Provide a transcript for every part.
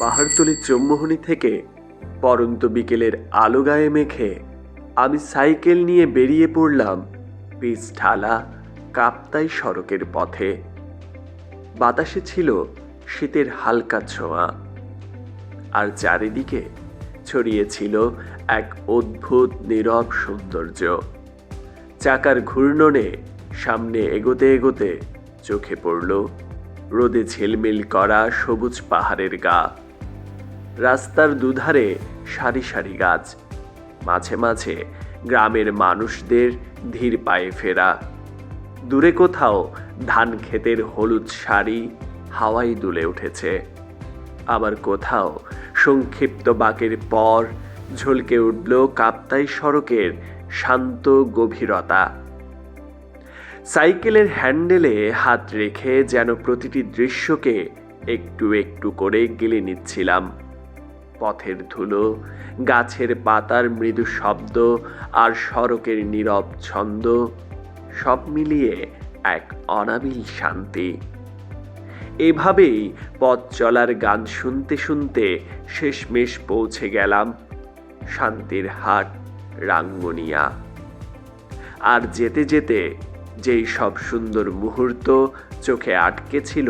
পাহাড়তলি চৌমোহনী থেকে পরন্ত বিকেলের আলো গায়ে মেখে আমি সাইকেল নিয়ে বেরিয়ে পড়লাম পিচ ঢালা কাপ্তাই সড়কের পথে। বাতাসে ছিল শীতের হালকা ছোঁয়া। আর চারিদিকে ছড়িয়েছিল এক অদ্ভুত, নীরব সৌন্দর্য। চাকার ঘূর্ণনে সামনে এগোতে এগোতে চোখে পড়ল রোদে ঝিলমিল করা সবুজ পাহাড়ের গা। রাস্তার দুধারে সারি সারি গাছ। মাঝে মাঝে গ্রামের মানুষদের ধীর পায়ে ফেরা। দূরে কোথাও ধান ক্ষেতের হলুদ শাড়ি হাওয়াই দুলে উঠেছে। আবার কোথাও সংক্ষিপ্ত বাকের পর ঝলকে উঠল কাপ্তাই সড়কের শান্ত গভীরতা। সাইকেলের হ্যান্ডেলে হাত রেখে যেন প্রতিটি দৃশ্যকে একটু একটু করে গিলে নিচ্ছিলাম। পথের ধুলো, গাছের পাতার মৃদু শব্দ আর সড়কের নীরব ছন্দ, সব মিলিয়ে এক অনাবিল শান্তি। এভাবেই পথ চলার গান শুনতে শুনতে শেষমেশ পৌঁছে গেলাম শান্তির হাট, রাঙ্গনিয়া। আর যেতে যেতে যেই সব সুন্দর মুহূর্ত চোখে আটকে ছিল,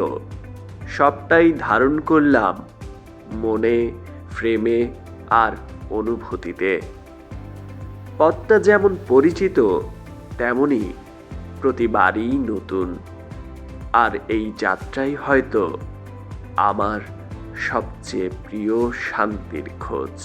সবটাই ধারণ করলাম মনে ফ্রেমে আর অনুভূতিতে। পথটা যেমন পরিচিত তেমনই প্রতিবারই নতুন। আর এই যাত্রাই হয়তো আমার সবচেয়ে প্রিয় শান্তির খোঁজ।